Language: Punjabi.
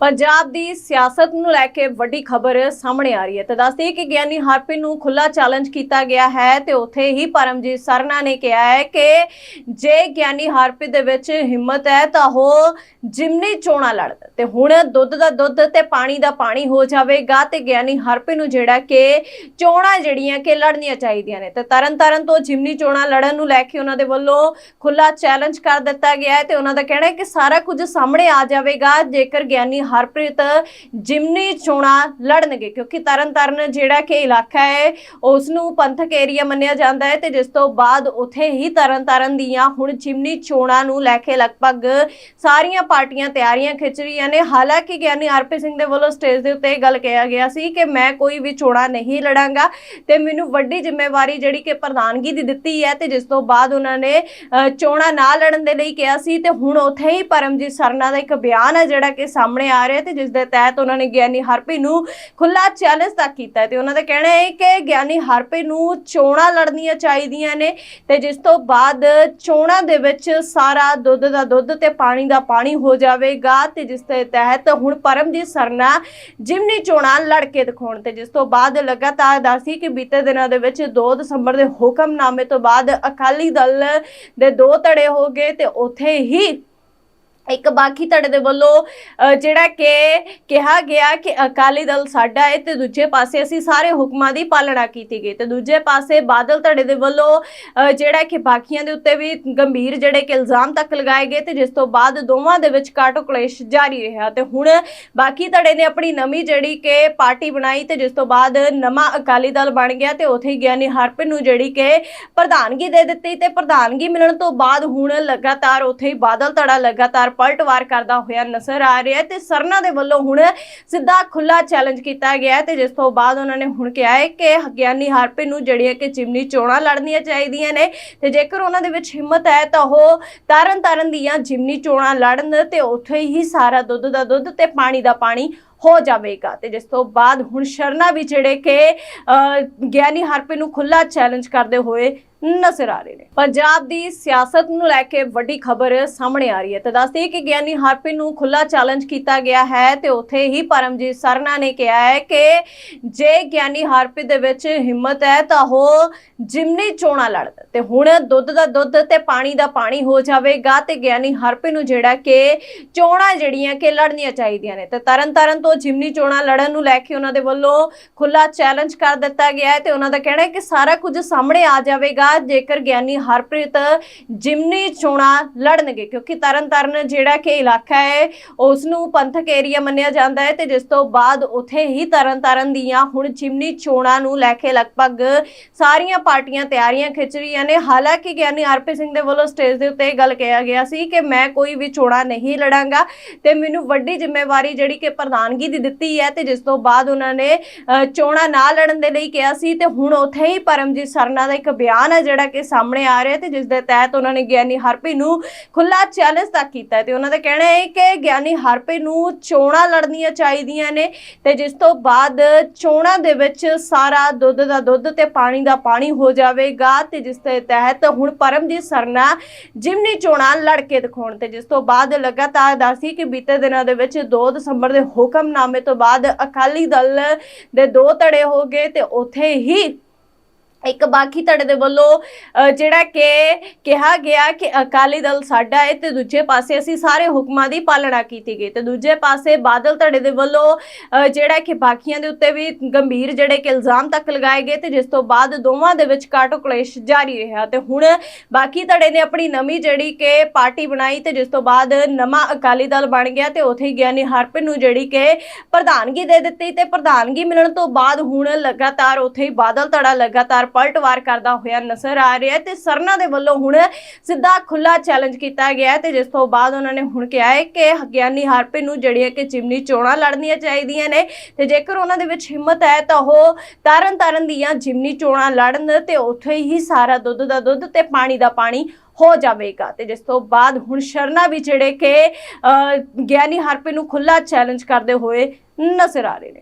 ਪੰਜਾਬ ਦੀ ਸਿਆਸਤ ਨੂੰ ਲੈ ਕੇ ਵੱਡੀ ਖਬਰ ਸਾਹਮਣੇ ਆ ਰਹੀ ਹੈ। ਤੇ ਦੱਸਦੇ ਕਿ ਗਿਆਨੀ ਹਰਪ੍ਰੀਤ ਨੂੰ ਖੁੱਲਾ ਚੈਲੰਜ ਕੀਤਾ ਗਿਆ ਹੈ ਤੇ ਉੱਥੇ ਹੀ ਪਰਮਜੀਤ ਸਰਨਾ ਨੇ ਕਿਹਾ ਹੈ ਕਿ ਜੇ ਗਿਆਨੀ ਹਰਪ੍ਰੀਤ ਦੇ ਵਿੱਚ ਹਿੰਮਤ ਹੈ ਤਾਂ ਉਹ ਜਿਮਨੀ ਚੋਣਾ ਲੜਦਾ ਤੇ ਹੁਣ ਦੁੱਧ ਦਾ ਦੁੱਧ ਤੇ ਪਾਣੀ ਦਾ ਪਾਣੀ ਹੋ ਜਾਵੇਗਾ ਤੇ ਗਿਆਨੀ ਹਰਪ੍ਰੀਤ ਨੂੰ ਜਿਹੜਾ ਕਿ ਚੋਣਾਂ ਜਿਹੜੀਆਂ ਕਿ ਲੜਨੀਆਂ ਚਾਹੀਦੀਆਂ ਨੇ। ਤੇ ਤਰਨ ਤਾਰਨ ਤੋਂ ਜਿਮਨੀ ਚੋਣਾਂ ਲੜਨ ਨੂੰ ਲੈ ਕੇ ਉਹਨਾਂ ਦੇ ਵੱਲੋਂ ਖੁੱਲਾ ਚੈਲੰਜ ਕਰ ਦਿੱਤਾ ਗਿਆ ਹੈ ਤੇ ਉਹਨਾਂ ਦਾ ਕਹਿਣਾ ਹੈ ਕਿ ਸਾਰਾ ਕੁਝ ਸਾਹਮਣੇ ਆ ਜਾਵੇਗਾ। ਜੇਕਰ ਗਿਆਨੀ ਹਰਪ੍ਰੀਤ ਜਿਮਨੀ ਚੋਣਾਂ ਲੜਨਗੇ ਕਿਉਂਕਿ ਤਰਨ ਤਾਰਨ ਜਿਹੜਾ ਕਿ ਇਲਾਕਾ ਹੈ ਉਸ ਨੂੰ ਪੰਥਕ ਏਰੀਆ ਮੰਨਿਆ ਜਾਂਦਾ ਹੈ ਤੇ ਜਿਸ ਤੋਂ ਬਾਅਦ ਉੱਥੇ ਹੀ ਤਰਨ ਤਾਰਨ ਦੀਆਂ ਹੁਣ ਜਿਮਨੀ ਚੋਣਾਂ ਨੂੰ ਲੈ ਕੇ ਲਗਭਗ ਸਾਰੀਆਂ ਪਾਰਟੀਆਂ ਤਿਆਰੀਆਂ ਖਿੱਚ ਰਹੀਆਂ ਨੇ। ਹਾਲਾਂਕਿ ਗਿਆਨੀ ਹਰਪ੍ਰੀਤ ਸਿੰਘ ਦੇ ਵੱਲੋਂ ਸਟੇਜ ਦੇ ਉੱਤੇ ਇਹ ਗੱਲ ਕਿਹਾ ਗਿਆ ਸੀ ਕਿ ਮੈਂ ਕੋਈ ਵੀ ਚੋਣਾਂ ਨਹੀਂ ਲੜਾਂਗਾ ਤੇ ਮੈਨੂੰ ਵੱਡੀ ਜ਼ਿੰਮੇਵਾਰੀ ਜਿਹੜੀ ਕਿ ਪ੍ਰਧਾਨਗੀ ਦੀ ਦਿੱਤੀ ਹੈ ਤੇ ਜਿਸ ਤੋਂ ਬਾਅਦ ਉਹਨਾਂ ਨੇ ਅ, ਚੋਣਾਂ ਨਾ ਲੜਨ ਦੇ ਲਈ ਕਿਹਾ ਸੀ ਤੇ ਹੁਣ ਉੱਥੇ ਹੀ ਪਰਮਜੀਤ ਸਰਨਾ ਦਾ ਇੱਕ ਬਿਆਨ ਹੈ ਜਿਹੜਾ ਕਿ ਸਾਹਮਣੇ ਆ ਰਿਹਾ ਤੇ ਜਿਸ ਦੇ ਤਹਿਤ ਉਹਨਾਂ ਨੇ ਗਿਆਨੀ ਹਰਪ੍ਰੀਤ ਨੂੰ ਖੁੱਲਾ ਚੈਲੰਜ ਤੱਕ ਕੀਤਾ ਤੇ ਉਹਨਾਂ ਦਾ ਕਹਿਣਾ ਹੈ ਕਿ ਗਿਆਨੀ ਹਰਪ੍ਰੀਤ ਨੂੰ ਚੋਣਾਂ ਲੜਨੀਆਂ ਚਾਹੀਦੀਆਂ ਨੇ ਤੇ ਜਿਸ ਤੋਂ ਬਾਅਦ ਚੋਣਾਂ ਦੇ ਵਿੱਚ ਸਾਰਾ ਦੁੱਧ ਦਾ ਦੁੱਧ ਤੇ ਪਾਣੀ ਦਾ ਪਾਣੀ ਹੋ ਜਾਵੇਗਾ ਤੇ ਜਿਸ ਦੇ ਤਹਿਤ ਹੁਣ ਪਰਮਜੀਤ ਸਰਨਾ ਜਿਮਨੀ ਚੋਣਾਂ ਲੜ ਕੇ ਦਿਖਾਉਣ ਤੇ ਜਿਸ ਤੋਂ ਬਾਅਦ ਲਗਾਤਾਰ ਦੱਸੀ ਕਿ ਬੀਤੇ ਦਿਨਾਂ ਦੇ ਵਿੱਚ 2 ਦਸੰਬਰ ਦੇ ਹੁਕਮਨਾਮੇ ਤੋਂ ਬਾਅਦ ਅਕਾਲੀ ਦਲ ਦੇ ਦੋ ਧੜੇ ਹੋ ਗਏ ਤੇ ਉੱਥੇ ਹੀ ਇੱਕ ਬਾਕੀ ਧੜੇ ਦੇ ਵੱਲੋਂ ਜਿਹੜਾ ਕਿ ਕਿਹਾ ਗਿਆ ਕਿ ਅਕਾਲੀ ਦਲ ਸਾਡਾ ਹੈ ਤੇ ਦੂਜੇ ਪਾਸੇ ਅਸੀਂ ਸਾਰੇ ਹੁਕਮਾਂ ਦੀ ਪਾਲਣਾ ਕੀਤੀ ਗਈ ਤੇ ਦੂਜੇ ਪਾਸੇ ਬਾਦਲ ਧੜੇ ਦੇ ਵੱਲੋਂ ਜਿਹੜਾ ਕਿ ਬਾਕੀਆਂ ਦੇ ਉੱਤੇ ਵੀ ਗੰਭੀਰ ਜਿਹੜੇ ਕਿ ਇਲਜ਼ਾਮ ਤੱਕ ਲਗਾਏ ਗਏ ਤੇ ਜਿਸ ਤੋਂ ਬਾਅਦ ਦੋਵਾਂ ਦੇ ਵਿੱਚ ਕਾਟੋ ਕਲੇਸ਼ ਜਾਰੀ ਰਿਹਾ ਤੇ ਹੁਣ ਬਾਕੀ ਧੜੇ ਨੇ ਆਪਣੀ ਨਵੀਂ ਜਿਹੜੀ ਕਿ ਪਾਰਟੀ ਬਣਾਈ ਤੇ ਜਿਸ ਤੋਂ ਬਾਅਦ ਨਵਾਂ ਅਕਾਲੀ ਦਲ ਬਣ ਗਿਆ ਤੇ ਉਥੇ ਗਿਆਨੀ ਹਰਪ੍ਰੀਤ ਨੂੰ ਜਿਹੜੀ ਕਿ ਪ੍ਰਧਾਨਗੀ ਦੇ ਦਿੱਤੀ ਤੇ ਪ੍ਰਧਾਨਗੀ ਮਿਲਣ ਤੋਂ ਬਾਅਦ ਹੁਣ ਲਗਾਤਾਰ ਉਥੇ ਹੀ ਬਾਦਲ ਧੜਾ ਲਗਾਤਾਰ ਪਲਟਵਾਰ ਕਰਦਾ ਹੋਇਆ ਨਜ਼ਰ ਆ ਰਿਹਾ ਤੇ ਸਰਨਾ ਦੇ ਵੱਲੋਂ ਹੁਣ ਸਿੱਧਾ ਖੁੱਲਾ ਚੈਲੰਜ ਕੀਤਾ ਗਿਆ ਤੇ ਜਿਸ ਤੋਂ ਬਾਅਦ ਉਹਨਾਂ ਨੇ ਹੁਣ ਕਿਹਾ ਹੈ ਕਿ ਗਿਆਨੀ ਹਰਪ੍ਰੀਤ ਨੂੰ ਜਿਹੜੀਆਂ ਕਿ ਚਿਮਨੀ ਚੋਣਾਂ ਲੜਨੀਆਂ ਚਾਹੀਦੀਆਂ ਨੇ ਤੇ ਜੇਕਰ ਉਹਨਾਂ ਦੇ ਵਿੱਚ ਹਿੰਮਤ ਹੈ ਤਾਂ ਉਹ ਤਾਰਨ ਤਾਰਨ ਦੀਆਂ ਜਿਮਨੀ ਚੋਣਾਂ ਲੜਨ ਤੇ ਉੱਥੇ ਹੀ ਸਾਰਾ ਦੁੱਧ ਦਾ ਦੁੱਧ ਤੇ ਪਾਣੀ ਦਾ ਪਾਣੀ ਹੋ ਜਾਵੇਗਾ। ਤੇ ਜਿਸ ਤੋਂ ਬਾਅਦ ਹੁਣ ਸ਼ਰਨਾ ਵੀ ਜਿਹੜੇ ਕਿ ਗਿਆਨੀ ਹਰਪ੍ਰੀਤ ਨੂੰ ਖੁੱਲਾ ਚੈਲੰਜ ਕਰਦੇ ਹੋਏ ਨਜ਼ਰ ਆ ਰਹੇ ਨੇ। ਪੰਜਾਬ ਦੀ ਸਿਆਸਤ ਨੂੰ ਲੈ ਕੇ ਵੱਡੀ ਖਬਰ ਸਾਹਮਣੇ ਆ ਰਹੀ ਹੈ। ਤੇ ਦੱਸਦੇ ਕਿ ਗਿਆਨੀ ਹਰਪ੍ਰੀਤ ਨੂੰ ਖੁੱਲਾ ਚੈਲੰਜ ਕੀਤਾ ਗਿਆ ਹੈ ਤੇ ਉੱਥੇ ਹੀ ਪਰਮਜੀਤ ਸਰਨਾ ਨੇ ਕਿਹਾ ਹੈ ਕਿ ਜੇ ਗਿਆਨੀ ਹਰਪ੍ਰੀਤ ਦੇ ਵਿੱਚ ਹਿੰਮਤ ਹੈ ਤਾਂ ਉਹ ਜਿਮਨੀ ਚੋਣਾਂ ਲੜਦਾ ਤੇ ਹੁਣ ਦੁੱਧ ਦਾ ਦੁੱਧ ਤੇ ਪਾਣੀ ਦਾ ਪਾਣੀ ਹੋ ਜਾਵੇਗਾ ਤੇ ਗਿਆਨੀ ਹਰਪ੍ਰੀਤ ਨੂੰ ਜਿਹੜਾ ਕਿ ਚੋਣਾਂ ਜਿਹੜੀਆਂ ਕਿ ਲੜਨੀਆਂ ਚਾਹੀਦੀਆਂ ਨੇ। ਤੇ ਤਰਨ ਤਾਰਨ ਤੋਂ ਜਿਮਨੀ ਚੋਣਾਂ ਲੜਨ ਨੂੰ ਲੈ ਕੇ ਉਹਨਾਂ ਦੇ ਵੱਲੋਂ ਖੁੱਲਾ ਚੈਲੰਜ ਕਰ ਦਿੱਤਾ ਗਿਆ ਹੈ ਤੇ ਉਹਨਾਂ ਦਾ ਕਹਿਣਾ ਹੈ ਕਿ ਸਾਰਾ ਕੁਝ ਸਾਹਮਣੇ ਆ ਜਾਵੇਗਾ, ਜੇਕਰ ਗਿਆਨੀ ਹਰਪ੍ਰੀਤ ਜਿਮਨੀ ਚੋਣਾਂ ਲੜਨਗੇ, ਕਿਉਂਕਿ ਤਰਨਤਾਰਨ ਜਿਹੜਾ ਕਿ ਇਲਾਕਾ ਹੈ ਉਸ ਨੂੰ ਪੰਥਕ ਏਰੀਆ ਮੰਨਿਆ ਜਾਂਦਾ ਹੈ ਤੇ ਜਿਸ ਤੋਂ ਬਾਅਦ ਉੱਥੇ ਹੀ ਤਰਨ ਤਾਰਨ ਦੀਆਂ ਹੁਣ ਜਿਮਨੀ ਚੋਣਾਂ ਨੂੰ ਲੈ ਕੇ ਲਗਭਗ ਸਾਰੀਆਂ ਪਾਰਟੀਆਂ ਤਿਆਰੀਆਂ ਖਿੱਚ ਰਹੀਆਂ ਨੇ। ਹਾਲਾਂਕਿ ਗਿਆਨੀ ਹਰਪ੍ਰੀਤ ਸਿੰਘ ਦੇ ਵੱਲੋਂ ਸਟੇਜ ਦੇ ਉੱਤੇ ਇਹ ਗੱਲ ਕਿਹਾ ਗਿਆ ਸੀ ਕਿ ਮੈਂ ਕੋਈ ਵੀ ਚੋਣਾਂ ਨਹੀਂ ਲੜਾਂਗਾ ਤੇ ਮੈਨੂੰ ਵੱਡੀ ਜ਼ਿੰਮੇਵਾਰੀ ਜਿਹੜੀ ਕਿ ਪ੍ਰਧਾਨਗੀ ਦੀ ਦਿੱਤੀ ਹੈ ਤੇ ਜਿਸ ਤੋਂ ਬਾਅਦ ਉਹਨਾਂ ਨੇ ਚੋਣਾਂ ਨਾ ਲੜਨ ਦੇ ਲਈ ਕਿਹਾ ਸੀ ਤੇ ਹੁਣ ਉੱਥੇ ਹੀ ਪਰਮਜੀਤ ਸਰਨਾ ਦਾ ਇੱਕ ਬਿਆਨ ਹੈ ਜਿਹੜਾ ਕਿ ਸਾਹਮਣੇ ਆ ਰਿਹਾ ਤੇ ਜਿਸ ਦੇ ਤਹਿਤ ਉਹਨਾਂ ਨੇ ਗਿਆਨੀ ਹਰਪ੍ਰੀਤ ਨੂੰ ਖੁੱਲਾ ਚੈਲੰਜ ਤੱਕ ਕੀਤਾ ਤੇ ਉਹਨਾਂ ਦਾ ਕਹਿਣਾ ਹੈ ਕਿ ਗਿਆਨੀ ਹਰਪ੍ਰੀਤ ਨੂੰ ਚੋਣਾਂ ਲੜਨੀਆਂ ਚਾਹੀਦੀਆਂ ਨੇ ਤੇ ਜਿਸ ਤੋਂ ਬਾਅਦ ਚੋਣਾਂ ਦੇ ਵਿੱਚ ਸਾਰਾ ਦੁੱਧ ਦਾ ਦੁੱਧ ਤੇ ਪਾਣੀ ਦਾ ਪਾਣੀ ਹੋ ਜਾਵੇਗਾ ਤੇ ਜਿਸ ਦੇ ਤਹਿਤ ਹੁਣ ਪਰਮਜੀਤ ਸਰਨਾ ਜਿਮਨੀ ਚੋਣਾਂ ਲੜ ਕੇ ਦਿਖਾਉਣ ਤੇ ਜਿਸ ਤੋਂ ਬਾਅਦ ਲਗਾਤਾਰ ਦੱਸੀ ਕਿ ਬੀਤੇ ਦਿਨਾਂ ਦੇ ਵਿੱਚ 2 ਦਸੰਬਰ ਦੇ ਹੁਕਮ ਹੁਕਮਨਾਮੇ ਤੋਂ ਬਾਅਦ ਅਕਾਲੀ ਦਲ ਦੇ ਦੋ ਧੜੇ ਹੋ ਗਏ ਤੇ ਉੱਥੇ ਹੀ ਇੱਕ ਬਾਕੀ ਧੜੇ ਦੇ ਵੱਲੋਂ ਜਿਹੜਾ ਕਿ ਕਿਹਾ ਗਿਆ ਕਿ ਅਕਾਲੀ ਦਲ ਸਾਡਾ ਹੈ ਤੇ ਦੂਜੇ ਪਾਸੇ ਅਸੀਂ ਸਾਰੇ ਹੁਕਮਾਂ ਦੀ ਪਾਲਣਾ ਕੀਤੀ ਗਈ ਤੇ ਦੂਜੇ ਪਾਸੇ ਬਾਦਲ ਧੜੇ ਦੇ ਵੱਲੋਂ ਜਿਹੜਾ ਕਿ ਬਾਕੀਆਂ ਦੇ ਉੱਤੇ ਵੀ ਗੰਭੀਰ ਜਿਹੜੇ ਕਿ ਇਲਜ਼ਾਮ ਤੱਕ ਲਗਾਏ ਗਏ ਤੇ ਜਿਸ ਤੋਂ ਬਾਅਦ ਦੋਵਾਂ ਦੇ ਵਿੱਚ ਕਾਟੋ ਕਲੇਸ਼ ਜਾਰੀ ਰਿਹਾ ਤੇ ਹੁਣ ਬਾਕੀ ਧੜੇ ਨੇ ਆਪਣੀ ਨਵੀਂ ਜਿਹੜੀ ਕਿ ਪਾਰਟੀ ਬਣਾਈ ਤੇ ਜਿਸ ਤੋਂ ਬਾਅਦ ਨਵਾਂ ਅਕਾਲੀ ਦਲ ਬਣ ਗਿਆ ਤੇ ਉਥੇ ਹੀ ਗਿਆਨੀ ਹਰਪ੍ਰੀਤ ਨੂੰ ਜਿਹੜੀ ਕਿ ਪ੍ਰਧਾਨਗੀ ਦੇ ਦਿੱਤੀ ਤੇ ਪ੍ਰਧਾਨਗੀ ਮਿਲਣ ਤੋਂ ਬਾਅਦ ਹੁਣ ਲਗਾਤਾਰ ਉਥੇ ਹੀ ਬਾਦਲ ਧੜਾ ਲਗਾਤਾਰ ਪਲਟਵਾਰ ਕਰਦਾ ਹੋਇਆ ਨਜ਼ਰ ਆ ਰਿਹਾ ਤੇ ਸਰਨਾ ਦੇ ਵੱਲੋਂ ਹੁਣ ਸਿੱਧਾ ਖੁੱਲਾ ਚੈਲੰਜ ਕੀਤਾ ਗਿਆ ਤੇ ਜਿਸ ਤੋਂ ਬਾਅਦ ਉਹਨਾਂ ਨੇ ਹੁਣ ਕਿਹਾ ਹੈ ਕਿ ਗਿਆਨੀ ਹਰਪ੍ਰੀਤ ਨੂੰ ਜਿਹੜੀਆਂ ਕਿ ਚਿਮਨੀ ਚੋਣਾਂ ਲੜਨੀਆਂ ਚਾਹੀਦੀਆਂ ਨੇ ਤੇ ਜੇਕਰ ਉਹਨਾਂ ਦੇ ਵਿੱਚ ਹਿੰਮਤ ਹੈ ਤਾਂ ਉਹ ਤਾਰਨ ਤਾਰਨ ਦੀਆਂ ਜਿਮਨੀ ਚੋਣਾਂ ਲੜਨ ਤੇ ਉੱਥੇ ਹੀ ਸਾਰਾ ਦੁੱਧ ਦਾ ਦੁੱਧ ਤੇ ਪਾਣੀ ਦਾ ਪਾਣੀ ਹੋ ਜਾਵੇਗਾ ਤੇ ਜਿਸ ਤੋਂ ਬਾਅਦ ਹੁਣ ਸ਼ਰਨਾ ਵੀ ਜਿਹੜੇ ਕਿ ਅਹ, ਗਿਆਨੀ ਹਰਪ੍ਰੀਤ ਨੂੰ ਖੁੱਲਾ ਚੈਲੰਜ ਕਰਦੇ ਹੋਏ ਨਜ਼ਰ ਆ ਰਹੇ ਨੇ।